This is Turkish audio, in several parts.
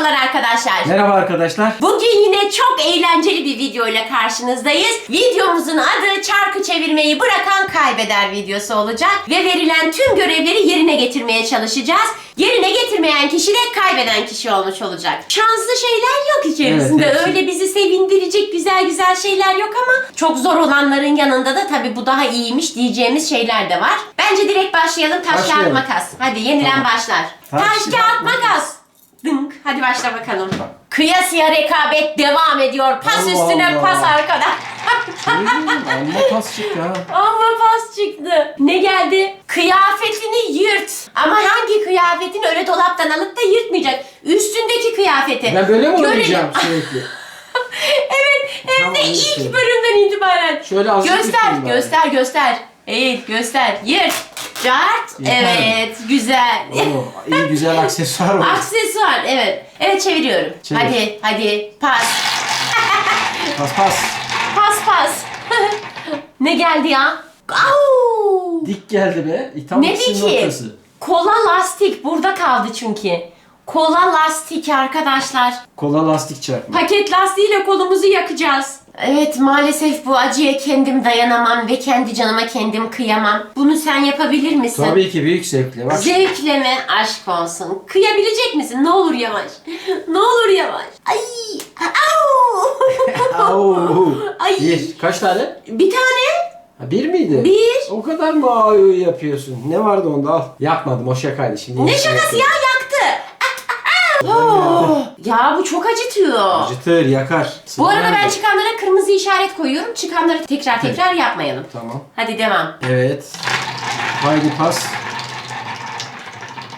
Merhabalar arkadaşlar. Merhaba arkadaşlar. Bugün yine çok eğlenceli bir video ile karşınızdayız. Videomuzun adı çarkı çevirmeyi bırakan kaybeder videosu olacak. Ve verilen tüm görevleri yerine getirmeye çalışacağız. Yerine getirmeyen kişi de kaybeden kişi olmuş olacak. Şanslı şeyler yok içerisinde. Evet, hepsi- Öyle bizi sevindirecek güzel güzel şeyler yok ama çok zor olanların yanında da tabii bu daha iyiymiş diyeceğimiz şeyler de var. Bence direkt başlayalım. Taş kağıt Başlayalım. makas. Hadi yenilen Tamam. başlar. Taş, kağıt makas. Dınk. Hadi başla bakalım. Kıyasıya rekabet devam ediyor. Pas Allah üstüne Allah. pas arkada. Amma pas çık ya. Ama pas çıktı. Ne geldi? Kıyafetini yırt. Ama hangi kıyafetini öyle dolaptan alıp da yırtmayacak. Üstündeki kıyafeti. Ben böyle mi Görelim. oynayacağım sürekli? evet. Hem de ilk bölümden itibaren. Şöyle azıcık Göster, göster, göster. Evet, göster. Yırt. Cart. Yeter. Evet, güzel. Oo, iyi güzel aksesuar var. Aksesuar, evet. Evet çeviriyorum. Çevir. Hadi, hadi. Pas. Pas pas. Pas pas. ne geldi ya? Au! Dik geldi be. E, tam Ne ikisinin diki? ortası. Kola lastik burada kaldı çünkü. Kola lastik arkadaşlar. Kola lastik çarpma. Paket lastiğiyle kolumuzu yakacağız. Evet maalesef bu acıya kendim dayanamam ve kendi canıma kendim kıyamam. Bunu sen yapabilir misin? Tabii ki büyük zevkle. Bak Zevkle mi? Aşk olsun. Kıyabilecek misin? Ne olur yavaş. ne olur yavaş. Ay! Au! Ay! Bir. Kaç tane? Bir tane. Ha, bir miydi? Bir. O kadar mı au yapıyorsun? Ne vardı onda al. Yapmadım o şakaydı şimdi. Ne şakası ya yaktı. Oh, ya bu çok acıtıyor. Acıtır yakar. Bu arada ben çıkanlara kırmızı işaret koyuyorum. Çıkanları tekrar tekrar yapmayalım. Tamam. Hadi devam. Evet. Haydi pas.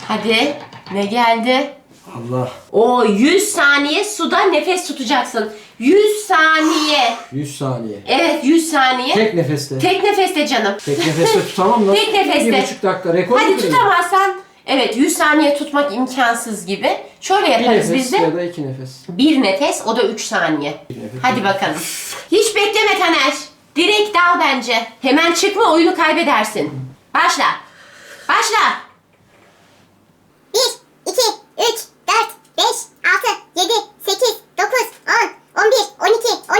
Hadi. Ne geldi? Allah. O 100 saniye suda nefes tutacaksın. 100 saniye. 100 saniye. Evet 100 saniye. Tek nefeste. Tek nefeste canım. Tek nefeste tutamam lan. Tek nefeste. Bir buçuk dakika rekor Hadi mu kırayım? tutamazsan evet 100 saniye tutmak imkansız gibi. Şöyle Bir yaparız nefes biz de. ya da iki nefes. Bir nefes o da 3 saniye. Bir nefes. Hadi bakalım. Hiç bekleme Taner. Direkt dal bence. Hemen çıkma oyunu kaybedersin. Başla. Başla. 1, 2, 3, 4, 5, 6, 7, 8, 9, 10, 11, 12,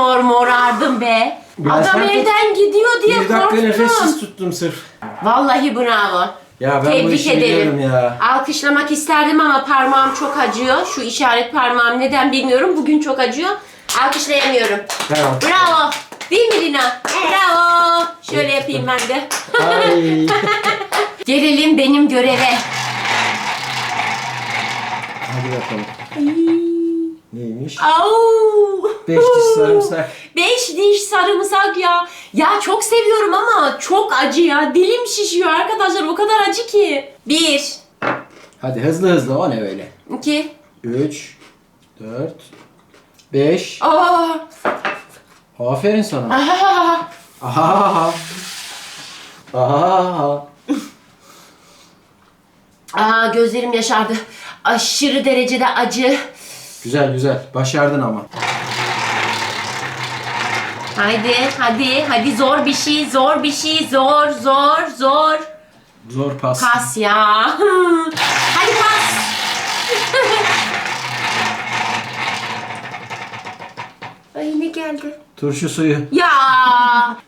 Mosmor morardım be. Ben Adam sen tut- elden gidiyor diye Bir dakika korktum. nefessiz tuttum sırf. Vallahi bravo. Ya ben bu Tebrik işi ederim. biliyorum ya. Alkışlamak isterdim ama parmağım çok acıyor. Şu işaret parmağım neden bilmiyorum. Bugün çok acıyor. Alkışlayamıyorum. Tamam. Bravo. Değil mi Lina? Bravo. Şöyle yapayım ben de. Ay. Gelelim benim göreve. Hadi bakalım. Neymiş? Au. Beş diş sarımsak. Beş diş sarımsak ya. Ya çok seviyorum ama çok acı ya. Dilim şişiyor arkadaşlar. O kadar acı ki. Bir, Hadi hızlı hızlı o ne öyle? iki, 3 4 5 aa, Aferin sana. ah. Aha. Aha. Aa gözlerim yaşardı. Aşırı derecede acı. Güzel güzel. Başardın ama. Haydi, hadi, hadi zor bir şey, zor bir şey, zor, zor, zor. Zor pas. Pas ya. hadi pas. Ay ne geldi? Turşu suyu. Ya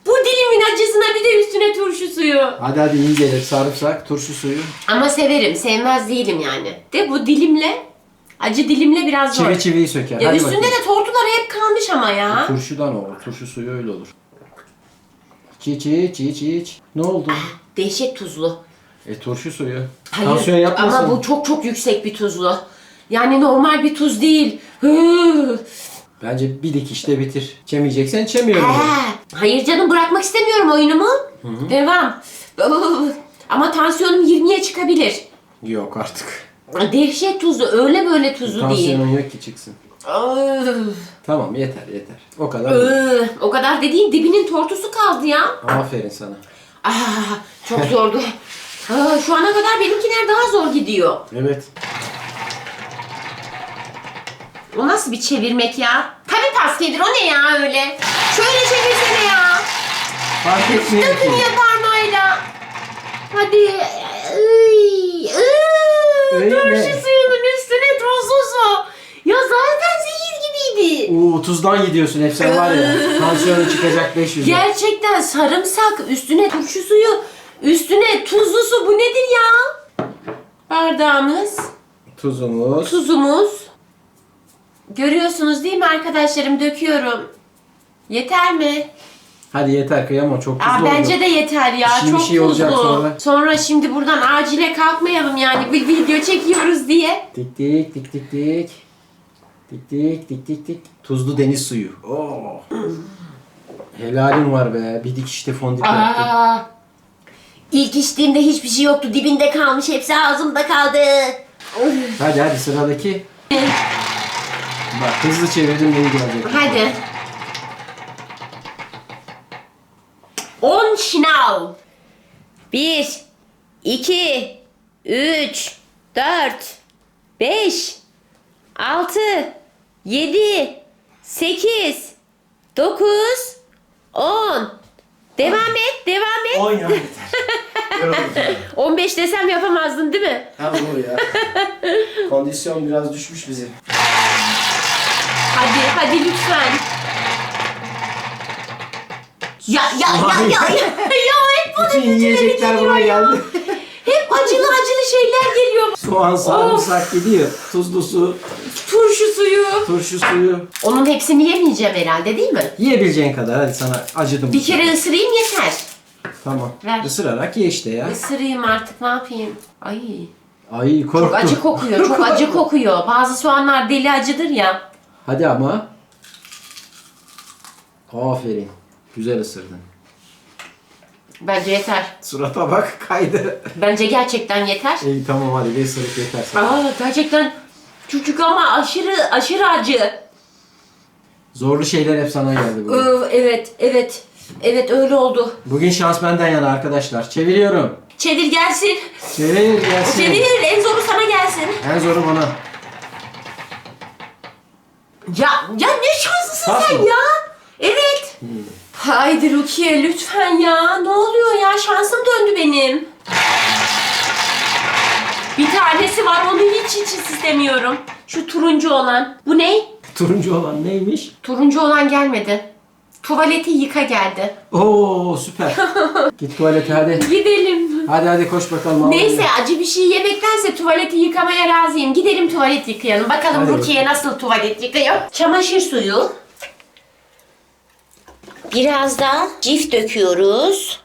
bu dilimin acısına bir de üstüne turşu suyu. Hadi hadi iyi gelir. Sarımsak, turşu suyu. Ama severim, sevmez değilim yani. De bu dilimle, acı dilimle biraz zor. Çivi çiviyi söker. Ya hadi üstünde bakayım. de tortular hep kalmış ama ya. Turşudan o. Turşu suyu öyle olur. İç iç iç iç. Ne oldu? Dehşet tuzlu. E turşu suyu. Hayır Tansiyon yapmasın. ama bu çok çok yüksek bir tuzlu. Yani normal bir tuz değil. Hı. Bence bir dikişte bitir. Çemeyeceksen çemiyorum. de. He, hayır canım bırakmak istemiyorum oyunumu. Devam. Ama tansiyonum 20'ye çıkabilir. Yok artık. Dehşet tuzu öyle böyle tuzu değil. Tansiyonun yok ki çıksın. Öf, Tamam yeter yeter. O kadar. öf. O kadar dediğin dibinin tortusu kaldı ya. Aferin sana. Ah, çok zordu. Ah, şu ana kadar benimkiler daha zor gidiyor. Evet. O nasıl bir çevirmek ya? Tabii paskedir o ne ya öyle? Şöyle çevirsene ya. Fark etmiyor ki. Dökün ya parmağıyla. Hadi. Iy, Öyle. Turşu suyunun üstüne tuzlu su. Ya zaten zehir gibiydi. Oo tuzdan gidiyorsun hep sen var ya. Tansiyonun çıkacak 500. Gerçekten sarımsak üstüne turşu suyu üstüne tuzlu su bu nedir ya? Bardağımız, Tuzumuz. tuzumuz. Görüyorsunuz değil mi arkadaşlarım döküyorum. Yeter mi? Hadi yeter kıyamam çok tuzlu Aa, oldu. bence de yeter ya. Bir Çok şey olacak tuzlu. sonra. şimdi buradan acile kalkmayalım yani bir video çekiyoruz diye. Tik tik tik tik tik. Tik tik tik tik tik. Tuzlu deniz suyu. Oo. Helalim var be. Bir dikişte fondip yaptım. Aa, ilk içtiğimde hiçbir şey yoktu. Dibinde kalmış. Hepsi ağzımda kaldı. Hadi hadi sıradaki. Bak hızlı çevirdim neyi gelecek. Hadi. 10 şınav. 1, 2, 3, 4, 5, 6, 7, 8, 9, 10. Devam et, devam et. 10 ya yeter. Yoruldum. 15 desem yapamazdın değil mi? Ha bu ya. Kondisyon biraz düşmüş bizim. Hadi, hadi lütfen. Ya ya ya ya ya ya hep bunun Bütün yiyecekler buraya ya. geldi. Hep acılı acılı şeyler geliyor. Soğan, sarımsak gidiyor. Tuzlu su, Turşu suyu. turşu suyu. Onun hepsini yemeyeceğim herhalde değil mi? Yiyebileceğin kadar hadi sana acıdım. Bir kere ısırayım yeter. Tamam. Ver. Isırarak ye işte ya. Isırayım artık ne yapayım? Ay. Ay korktum. Çok acı kokuyor, çok acı kokuyor. Bazı soğanlar deli acıdır ya. Hadi ama. Aferin. Güzel ısırdın. Bence yeter. Surata bak kaydı. Bence gerçekten yeter. İyi tamam hadi bir ısırık yeter sana. Aa gerçekten çocuk ama aşırı aşırı acı. Zorlu şeyler hep sana geldi bugün. Öf, evet, evet. Evet öyle oldu. Bugün şans benden yana arkadaşlar. Çeviriyorum. Çevir gelsin. Çevir gelsin. Çevir en zoru sana gelsin. En zoru bana. Ya ya ne şanslısın Pas sen mı? ya. Evet. Haydi Rukiye lütfen ya. Ne oluyor ya? Şansım döndü benim. Bir tanesi var onu hiç hiç istemiyorum. Şu turuncu olan. Bu ne? Turuncu olan neymiş? Turuncu olan gelmedi. Tuvaleti yıka geldi. Oo süper. Git tuvalete hadi. Gidelim. Hadi hadi koş bakalım. al Neyse acı bir şey yemektense tuvaleti yıkamaya razıyım. Gidelim tuvalet yıkayalım. Bakalım Hadi Rukiye nasıl tuvalet yıkıyor. Çamaşır suyu. Biraz da cif döküyoruz.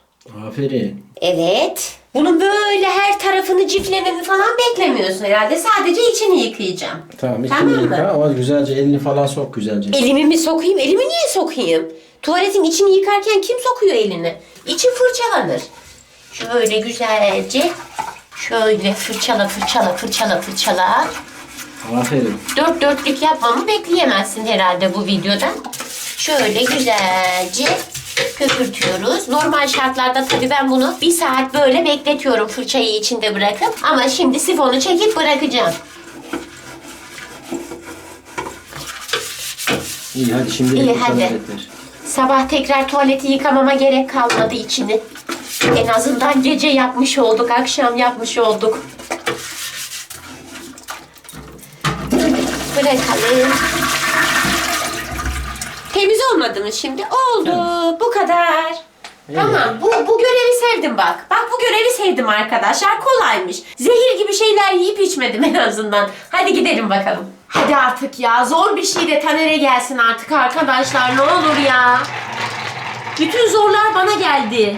Aferin. Evet. Bunun böyle her tarafını ciflememi falan beklemiyorsun herhalde. Sadece içini yıkayacağım. Tamam içini Tamam mı? yıka ama güzelce elini falan sok güzelce. Elimi mi sokayım? Elimi niye sokayım? Tuvaletin içini yıkarken kim sokuyor elini? İçi fırçalanır. Şöyle güzelce şöyle fırçala fırçala fırçala fırçala. Aferin. Dört dörtlük yapmamı bekleyemezsin herhalde bu videoda. Şöyle güzelce köpürtüyoruz. Normal şartlarda tabii ben bunu bir saat böyle bekletiyorum fırçayı içinde bırakıp. Ama şimdi sifonu çekip bırakacağım. İyi hadi şimdi İyi, hadi. Sabah tekrar tuvaleti yıkamama gerek kalmadı içini. En azından gece yapmış olduk, akşam yapmış olduk. Bırakalım. Mı şimdi? Oldu. Bu kadar. Tamam. Bu, bu görevi sevdim bak. Bak bu görevi sevdim arkadaşlar. Kolaymış. Zehir gibi şeyler yiyip içmedim en azından. Hadi gidelim bakalım. Hadi artık ya. Zor bir şey de Taner'e gelsin artık arkadaşlar. Ne olur ya. Bütün zorlar bana geldi.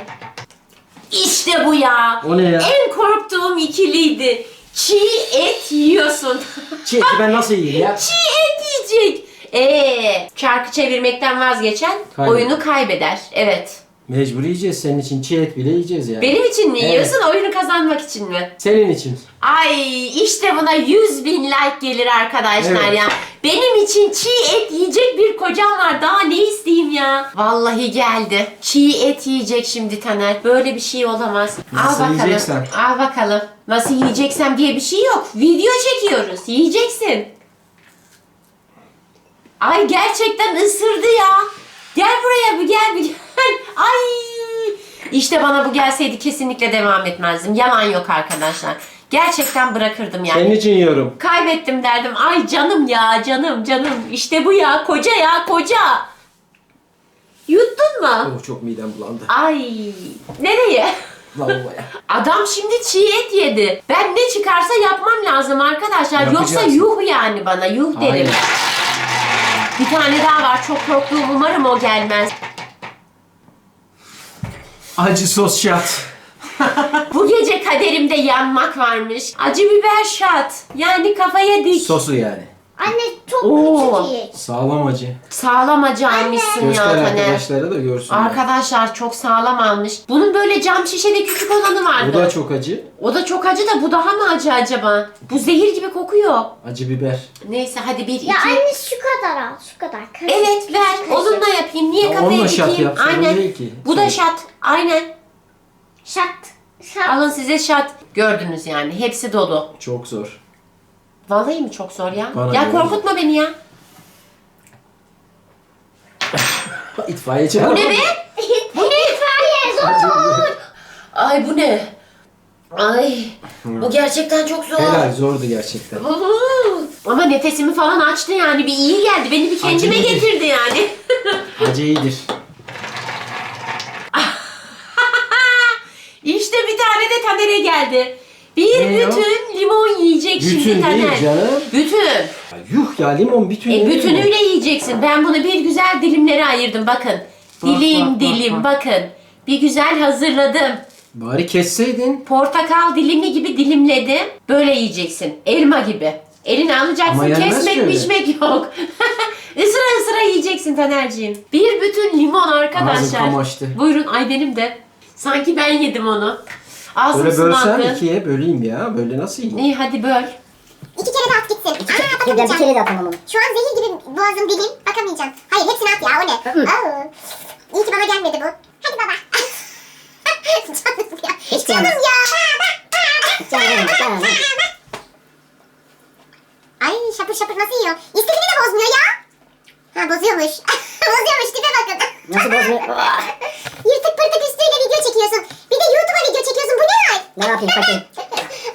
İşte bu ya. O ne ya? En korktuğum ikiliydi. Çiğ et yiyorsun. Çiğ eti ben nasıl yiyeyim ya? Çiğ et yiyecek. Ee, çarkı çevirmekten vazgeçen Kaybeder. oyunu kaybeder. Evet. Mecbur yiyeceğiz. Senin için çiğ et bile yiyeceğiz yani. Benim için mi Evet. yiyorsun, oyunu kazanmak için mi? Senin için. Ay işte buna 100 bin like gelir arkadaşlar Evet. ya. Benim için çiğ et yiyecek bir kocam var. Daha ne isteyeyim ya? Vallahi geldi. Çiğ et yiyecek şimdi Taner. Böyle bir şey olamaz. Nasıl Al bakalım. yiyeceksen. Al bakalım. Nasıl yiyeceksem diye bir şey yok. Video çekiyoruz. Yiyeceksin. Ay gerçekten ısırdı ya. Gel buraya bir gel bir gel. Ay. İşte bana bu gelseydi kesinlikle devam etmezdim. Yalan yok arkadaşlar. Gerçekten bırakırdım yani. Senin için yiyorum. Kaybettim derdim. Ay canım ya canım canım. İşte bu ya koca ya koca. Yuttun mu? Oh çok midem bulandı. Ay nereye? Lavaboya. Adam şimdi çiğ et yedi. Ben ne çıkarsa yapmam lazım arkadaşlar. Yoksa yuh yani bana yuh derim. Aynen. Bir tane daha var çok korktuğum umarım o gelmez. Acı sos şat. Bu gece kaderimde yanmak varmış. Acı biber şat. Yani kafaya dik. Sosu yani. Anne çok Oo. küçük. Sağlam acı. Sağlam acı almışsın ya Göster Taner. arkadaşlara da görsünler. Arkadaşlar çok sağlam almış. Bunun böyle cam şişede küçük olanı vardı. Bu da çok acı. O da çok acı da bu daha mı acı acaba? Bu zehir gibi kokuyor. Acı biber. Neyse hadi bir iki. Ya anne şu kadar al, şu kadar. Kaşık. Evet ver. Kaşık. Onunla yapayım. Niye Ya kafaya onunla şat dikeyim? yap, sorun Aynen. değil ki. Bu da Sorun. şat. Aynen. Şat. Şat. Alın size şat. Gördünüz yani. Hepsi dolu. Çok zor. Vallahi mi çok zor ya? Bana ya göre. korkutma beni ya. İtfaiyeci Bu ama. ne be? Bu ne? İtfaiye zor. Ay bu ne? Ay. Bu gerçekten çok zor. Helal zordu gerçekten. Ama nefesimi falan açtı yani. Bir iyi geldi. Beni bir kendime Acı nedir? getirdi yani. Acı iyidir. işte bir tane de Taner'e geldi. Bir Ne o? bütün limon yiyecek şimdi Bütün Taner. değil canım. Bütün. Ya yuh ya limon bütün. E yenir mi? bütünüyle yiyeceksin. Ben bunu bir güzel dilimlere ayırdım bakın. Bak, Dilim bak, bak, dilim bak. bakın. Bir güzel hazırladım. Bari kesseydin. Portakal dilimi gibi dilimledim. Böyle yiyeceksin. Elma gibi. Eline alacaksın. Yenmez Kesmek öyle. biçmek yok. Isıra ısıra yiyeceksin Taner'ciğim. Bir bütün limon arkadaşlar. kamaştı. Buyurun ay benim de. Sanki ben yedim onu. Ağzım Böyle bölsem sulandı. ikiye böleyim ya. Böyle nasıl yiyeyim? İyi hadi böl. İki kere de at gitsin. İki Aa, kere, bir bakamayacağım. kere de atamam onu. Şu an zehir gibi boğazım dilim. Bakamayacağım. Hayır hepsini at ya o ne? Aa. İyi ki bana gelmedi bu. Hadi baba. Canım ya. Hiç Canım ya. Canım, canım. Ay şapır şapır nasıl yiyor? İstediğini de bozmuyor ya. Ha bozuyormuş. bozuyormuş tipe bakın. Nasıl bozmuyor? Yırtık pırtık üstüyle video çekiyorsun. Bir de YouTube'a video çekiyorsun. Bu ne yapayım fakir?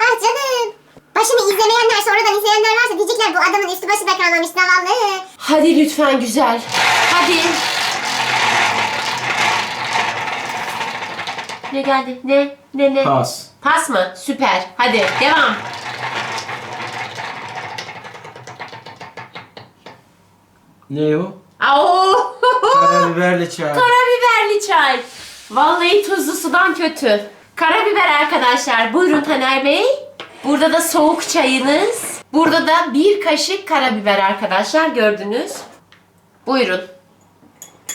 ah canım. Başını izlemeyenler sonradan izleyenler varsa diyecekler bu adamın üstü başı da kalmamış zavallı. Hadi lütfen güzel. Hadi. Ne geldi? Ne? Ne ne? Pas. Pas mı? Süper. Hadi devam. Ne o? Au! Karabiberli çay. Karabiberli çay. Vallahi tuzlu sudan kötü. Karabiber arkadaşlar. Buyurun Taner Bey. Burada da soğuk çayınız. Burada da bir kaşık karabiber arkadaşlar gördünüz. Buyurun.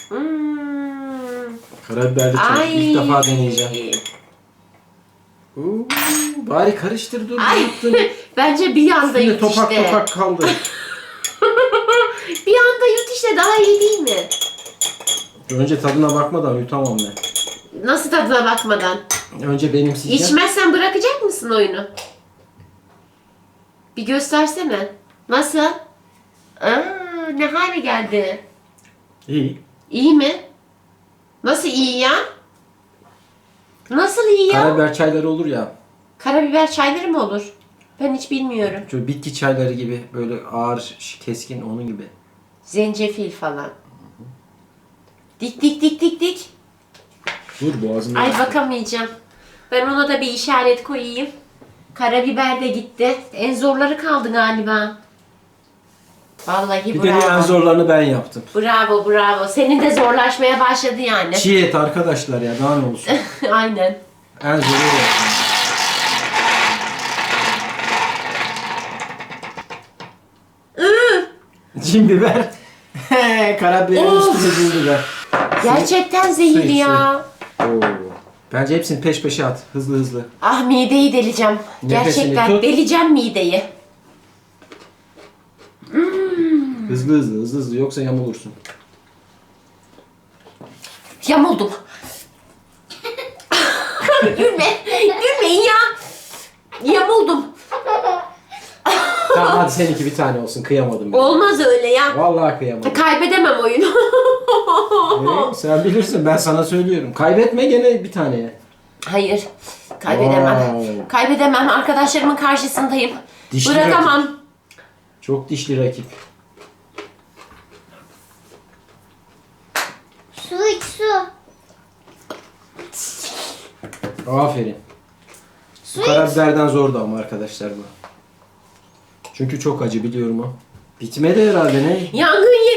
Hmm. Karabiberli çay. Ay. İlk defa deneyeceğim. Oo, bari karıştır dur. Ay. Yaptın. Bence bir anda Şimdi yut topak işte. topak kaldı. bir anda yut işte daha iyi değil mi? Önce tadına bakmadan yutamam ben. Nasıl tadına bakmadan? Önce benimseyeceğim. İçmezsen bırakacak mısın oyunu? Bir göstersene. Nasıl? Aa, ne hale geldi? İyi. İyi mi? Nasıl iyi ya? Nasıl iyi ya? Karabiber çayları olur ya. Karabiber çayları mı olur? Ben hiç bilmiyorum. Şöyle bitki çayları gibi böyle ağır, keskin onun gibi. Zencefil falan. Dik dik dik dik dik. Dur boğazımda. Ay bakamayacağım. Ben ona da bir işaret koyayım. Karabiber de gitti. En zorları kaldı galiba. Vallahi Bir de bravo. en zorlarını ben yaptım. Bravo bravo. Senin de zorlaşmaya başladı yani. Çiğ et arkadaşlar ya daha ne olsun. Aynen. en zoru yaptım. Cin biber. Karabiberin üstüne buldu be. Gerçekten zehirli suyu, ya. Oo. Bence hepsini peş peşe at. Hızlı hızlı. Ah mideyi deleceğim. Nefesini Gerçekten tut. deleceğim mideyi. Hızlı hızlı hızlı hızlı yoksa yamulursun. Yamuldum. Gülme. Gülmeyin ya. Yamuldum. Tamam hadi seninki bir tane olsun. Kıyamadım ben. Olmaz öyle ya. Vallahi kıyamadım. Kaybedemem oyunu. Ee, sen bilirsin ben sana söylüyorum. Kaybetme gene bir tane ye. Hayır. Kaybedemem. Wow. Kaybedemem. Arkadaşlarımın karşısındayım. Dişli Bırakamam. Çok dişli rakip. Su iç su. Aferin. Su Bu karabiberden zordu ama arkadaşlar bu. Çünkü çok acı biliyorum o. Bitmedi herhalde ne? Yangın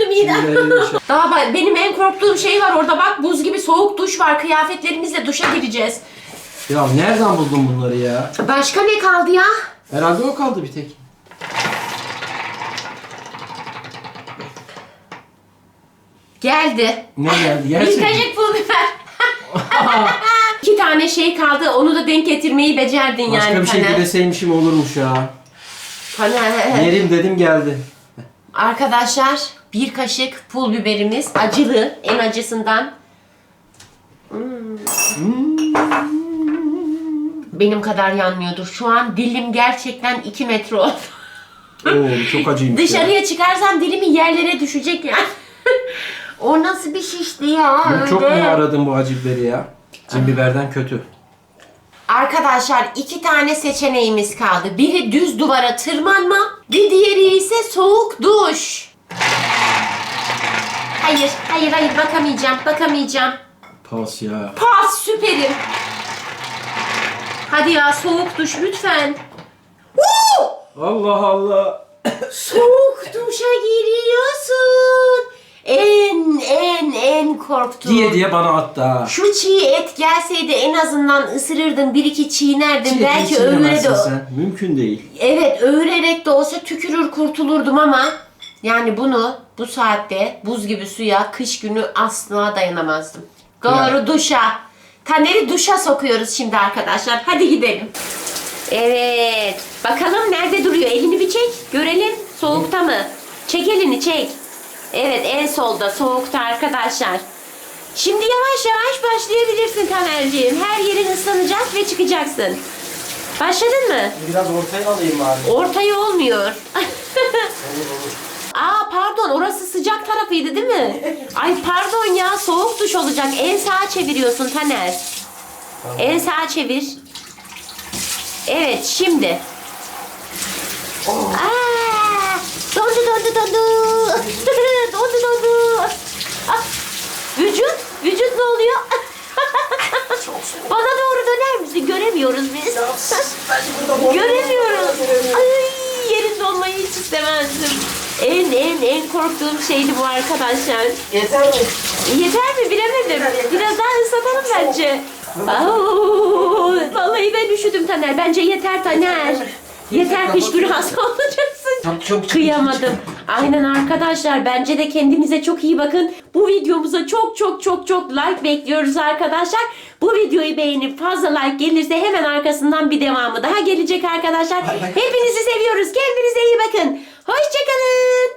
döndü midem. Şey- Daha bak benim en korktuğum şey var orada bak buz gibi soğuk duş var. Kıyafetlerimizle duşa gireceğiz. ya nereden buldun bunları ya? Başka ne kaldı ya? Herhalde o kaldı bir tek. Geldi. Ne geldi? Bir Gerçekten. kaşık pul biber. İki tane şey kaldı. Onu da denk getirmeyi becerdin Başka yani bir şey Taner. dileseymişim olurmuş ya. Taner. Yerim dedim geldi. Arkadaşlar bir kaşık pul biberimiz acılı en acısından. Hmm. Benim kadar yanmıyordur. Şu an dilim gerçekten 2 metre oldu. Oo çok acıymış ya. Dışarıya çıkarsam dilimin yerlere düşecek yani. o nasıl bir şişti ya Ben çok mu öyle? aradım bu acı biberi ya? Cin biberden kötü. Arkadaşlar iki tane seçeneğimiz kaldı. Biri düz duvara tırmanma, bir diğeri ise soğuk duş. Hayır, hayır, hayır bakamayacağım, bakamayacağım. Pas ya. Pas süperim. Hadi ya soğuk duş lütfen. Woo! Allah Allah. Soğuk duşa giriyorsun. En en en korktuğum. Diye diye bana attı ha. Şu çiğ et gelseydi en azından ısırırdım bir iki çiğnerdim. Çiğ Belki yiyemezsin de sen. Mümkün değil. Evet öğürerek de olsa tükürür kurtulurdum ama yani bunu bu saatte buz gibi suya kış günü asla dayanamazdım. Doğru duşa. Taner'i duşa sokuyoruz şimdi arkadaşlar. Hadi gidelim. Evet. Bakalım nerede duruyor? Elini bir çek. Görelim. Soğukta mı? Çek elini çek. Evet en solda soğukta arkadaşlar. Şimdi yavaş yavaş başlayabilirsin Taner'ciğim. Her yerin ıslanacak ve çıkacaksın. Başladın mı? Biraz ortaya alayım abi. Ortaya olmuyor. Aa pardon orası sıcak tarafıydı değil mi? Ay pardon ya soğuk duş olacak. En sağa çeviriyorsun Taner. En sağa çevir. Evet şimdi. Aa, dondu dondu dondu. dondu dondu. Ah, vücut, vücut ne oluyor? Bana doğru döner misin? Göremiyoruz biz. Göremiyoruz. Ay yerin donmayı hiç istemezdim. En en en korktuğum şeydi bu arkadaşlar. Yeter mi? Yeter mi bilemedim. Biraz daha ıslatalım bence. Vallahi ben üşüdüm Taner. Bence yeter Taner. Yeter kış günü hasta olacaksın. Tamam, çabuk, Kıyamadım. Aynen arkadaşlar bence de kendinize çok iyi bakın. Bu videomuza çok çok çok çok like bekliyoruz arkadaşlar. Bu videoyu beğenip fazla like gelirse hemen arkasından bir devamı daha gelecek arkadaşlar. Hepinizi seviyoruz. Kendinize iyi bakın. Hoşçakalın.